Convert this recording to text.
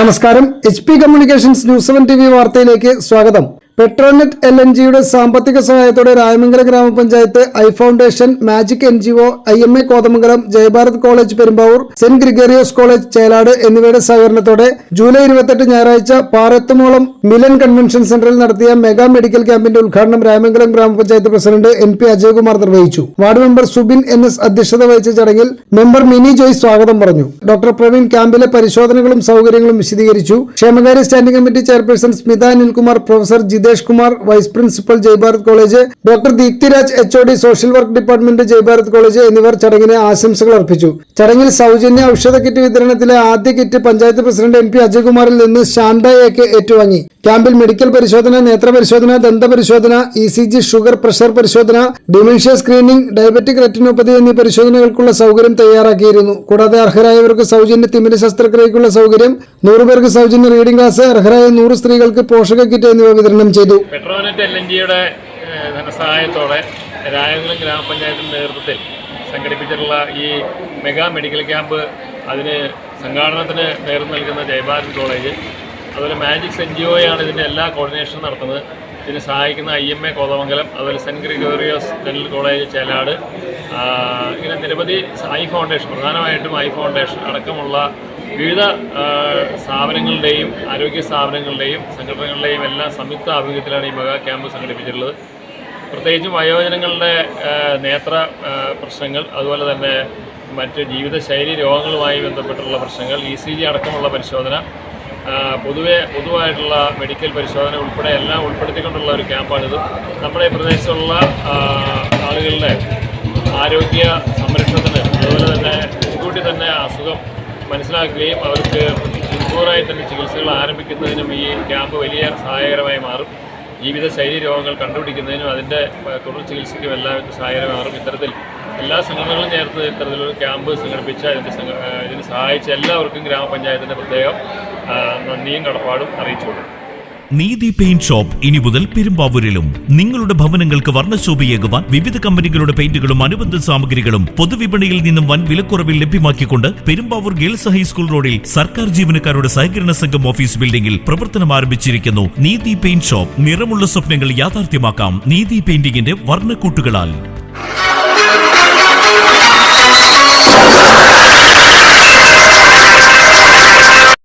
നമസ്കാരം. H P communications news seven T V വാർത്തയിലേക്ക് സ്വാഗതം. പെട്രോനെറ്റ് എൽ എൻ ജിയുടെ സാമ്പത്തിക സഹായത്തോടെ Rayamangalam Gramapanchayat eye foundation magic N G O I M A Kothamangalam Jayabharath college Perumbavoor saint Gregorios college Chelad എന്നിവയുടെ സഹകരണത്തോടെ July ഇരുപത്തെട്ട് ഞായറാഴ്ച പാറത്തുമോളം മിലൻ കൺവെൻഷൻ സെന്ററിൽ നടത്തിയ മെഗാ മെഡിക്കൽ ക്യാമ്പിന്റെ ഉദ്ഘാടനം രായമംഗലം ഗ്രാമപഞ്ചായത്ത് പ്രസിഡന്റ് എൻ പി അജയകുമാർ നിർവഹിച്ചു. Ward member Subin N S അധ്യക്ഷത വഹിച്ച ചടങ്ങിൽ മെമ്പർ മിനി ജോയ് സ്വാഗതം പറഞ്ഞു. ഡോക്ടർ പ്രവീൺ ക്യാമ്പിലെ പരിശോധനകളും സൗകര്യങ്ങളും വിശദീകരിച്ചു. ക്ഷേമകാര്യ standing committee chairperson Smitha Anilkumar professor Jithesh Kumar vice principal Jaibharath college doctor Deeptiraj H O D social work department Jaibharath college എന്നിവർ ചടങ്ങിന് ആശംസകൾ അർപ്പിച്ചു. ചടങ്ങിൽ സൗജന്യ ഔഷധ കിറ്റ് വിതരണത്തിലെ ആദ്യ kit panchayat president M P അജയ്കുമാറിൽ നിന്ന് ശാന്ത ഏറ്റുവാങ്ങി. ക്യാമ്പിൽ മെഡിക്കൽ പരിശോധന നേത്രപരിശോധന ദന്തപരിശോധന ദന്ത പരിശോധന E C G sugar pressure പരിശോധന ഡിമെൻഷ്യ സ്ക്രീനിംഗ് ഡയബറ്റിക് റെറ്റിനോപ്പതി എന്നീ പരിശോധനകൾക്കുള്ള സൗകര്യം തയ്യാറാക്കിയിരുന്നു. കൂടാതെ അർഹരായവർക്ക് സൗജന്യ തിമിര ശസ്ത്രക്രിയയ്ക്കുള്ള സൗകര്യം നൂറുപേർക്ക് സൗജന്യ റീഡിംഗ് ക്ലാസ് അർഹരായ നൂറ് സ്ത്രീകൾക്ക് പോഷക കിറ്റ് എന്നിവ വിതരണം ചെയ്തു. പെട്രോനെറ്റ് എൽ എൻ ജിയുടെ ധനസഹായത്തോടെ രായകുളം ഗ്രാമപഞ്ചായത്തിന്റെ നേതൃത്വത്തിൽ സംഘടിപ്പിച്ചിട്ടുള്ള ഈ മെഗാ മെഡിക്കൽ ക്യാമ്പ് അതിന് സംഘാടനത്തിന് നേതൃത്വം നൽകുന്ന ജയഭാരത് കോളേജ്. അതുപോലെ മാജിക്സ് എൻ ജി ഒയാണ് ഇതിന്റെ എല്ലാ കോർഡിനേഷനും നടത്തുന്നത്. ഇതിന് സഹായിക്കുന്ന ഐ എം എ കോതമംഗലം അതുപോലെ saint Gregorios dental college Chelad ഇങ്ങനെ നിരവധി ഐ ഫൗണ്ടേഷൻ പ്രധാനമായിട്ടും ഐ ഫൗണ്ടേഷൻ അടക്കമുള്ള വിവിധ സ്ഥാപനങ്ങളുടെയും ആരോഗ്യ സ്ഥാപനങ്ങളുടെയും സംഘടനകളുടെയും എല്ലാം സംയുക്ത ആഭിമുഖ്യത്തിലാണ് ഈ മെഗാ ക്യാമ്പ് സംഘടിപ്പിച്ചിട്ടുള്ളത്. പ്രത്യേകിച്ചും വയോജനങ്ങളുടെ നേത്ര പ്രശ്നങ്ങൾ അതുപോലെ തന്നെ മറ്റ് ജീവിതശൈലി രോഗങ്ങളുമായി ബന്ധപ്പെട്ടുള്ള പ്രശ്നങ്ങൾ ഇ സി ജി അടക്കമുള്ള പരിശോധന പൊതുവേ പൊതുവെ പൊതുവായിട്ടുള്ള മെഡിക്കൽ പരിശോധന ഉൾപ്പെടെ എല്ലാം ഉൾപ്പെടുത്തിക്കൊണ്ടുള്ള ഒരു ക്യാമ്പാണിത്. നമ്മുടെ പ്രദേശത്തുള്ള ആളുകളുടെ ആരോഗ്യ സംരക്ഷണത്തിന് അതുപോലെ തന്നെ മുൻകൂട്ടി തന്നെ അസുഖം മനസ്സിലാക്കുകയും അവർക്ക് മുൻകൂറായി തന്നെ ചികിത്സകൾ ആരംഭിക്കുന്നതിനും ഈ ക്യാമ്പ് വലിയ സഹായകരമായി മാറും. ജീവിതശൈലി രോഗങ്ങൾ കണ്ടുപിടിക്കുന്നതിനും അതിന്റെ തുടർ ചികിത്സയ്ക്കും എല്ലാം ഇത് സഹായകരമായി മാറും. ഇത്തരത്തിൽ എല്ലാ സംഘടനകളും ചേർത്ത് ഇത്തരത്തിലൊരു ക്യാമ്പ് സംഘടിപ്പിച്ച അതിന്റെ ഇതിന് സഹായിച്ച എല്ലാവർക്കും ഗ്രാമപഞ്ചായത്തിന്റെ പ്രത്യേകം നന്ദിയും കടപ്പാടും അറിയിച്ചുകൊള്ളു. നീതി പെയിന്റ് ഷോപ്പ് ഇനി മുതൽ പെരുമ്പാവൂരിലും. നിങ്ങളുടെ ഭവനങ്ങൾക്ക് വർണശോഭയേകുവാൻ വിവിധ കമ്പനികളുടെ പെയിന്റുകളും അനുബന്ധ സാമഗ്രികളും പൊതുവിപണിയിൽ നിന്നും വൻ വിലക്കുറവിൽ ലഭ്യമാക്കിക്കൊണ്ട് പെരുമ്പാവൂർ ഗേൾസ് ഹൈസ്കൂൾ റോഡിൽ സർക്കാർ ജീവനക്കാരുടെ സഹകരണ സംഘം ഓഫീസ് ബിൽഡിംഗിൽ പ്രവർത്തനം ആരംഭിച്ചിരിക്കുന്നു. നീതി പെയിന്റ് ഷോപ്പ് നിറമുള്ള സ്വപ്നങ്ങൾ യാഥാർത്ഥ്യമാക്കാം. നീതി പെയിന്റിംഗിന്റെ വർണക്കൂട്ടുകളാൽ.